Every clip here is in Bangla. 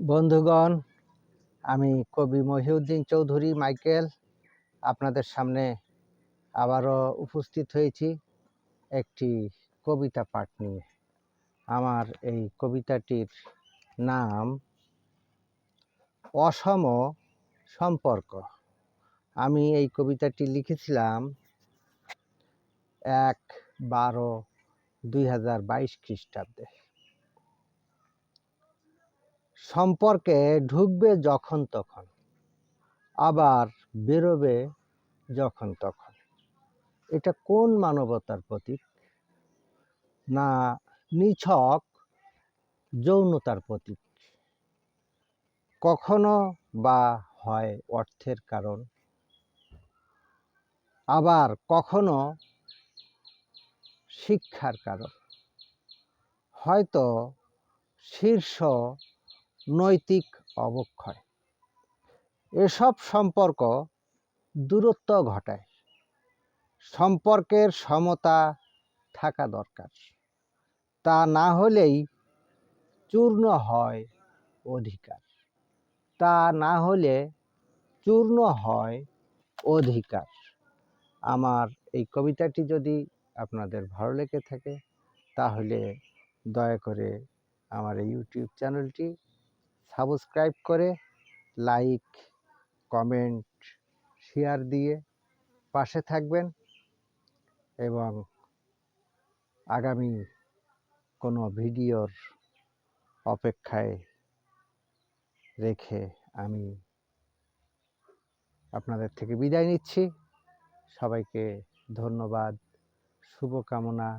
বন্ধুগণ, আমি কবি মহিউদ্দিন চৌধুরী মাইকেল আপনাদের সামনে আবারও উপস্থিত হয়েছি একটি কবিতা পাঠ নিয়ে। আমার এই কবিতাটির নাম, অসম সম্পর্ক আমি এই কবিতাটি লিখেছিলাম এক বারো দুই হাজার বাইশ খ্রিস্টাব্দে। সম্পর্কে ঢুকবে যখন তখন, আবার বেরোবে যখন তখন। এটা কোন মানবতার প্রতীক? না নিছক যৌনতার প্রতীক? কখনো বা হয় অর্থের কারণ? আবার কখনো শিক্ষার কারণ? হয়তো শীর্ষ নৈতিক অবক্ষয়। এসব সম্পর্ক দূরত্ব ঘটায়। সম্পর্কের সমতা থাকা দরকার। তা না হলেই চূর্ণ হয় অধিকার। তা না হলে চূর্ণ হয় অধিকার। আমার এই কবিতাটি যদি আপনাদের ভালো লেগে থাকে, তাহলে দয়া করে আমার এই ইউটিউব চ্যানেলটি সাবস্ক্রাইব করে, লাইক, কমেন্ট, শেয়ার দিয়ে পাশে থাকবেন এবং আগামী কোনো ভিডিওর অপেক্ষায় রেখে আমি আপনাদের থেকে বিদায় নিচ্ছি। সবাইকে ধন্যবাদ, শুভকামনা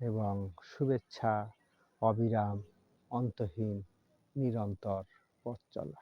এবং শুভেচ্ছা, অবিরাম, অন্তহীন নিরন্তর পথ চলা।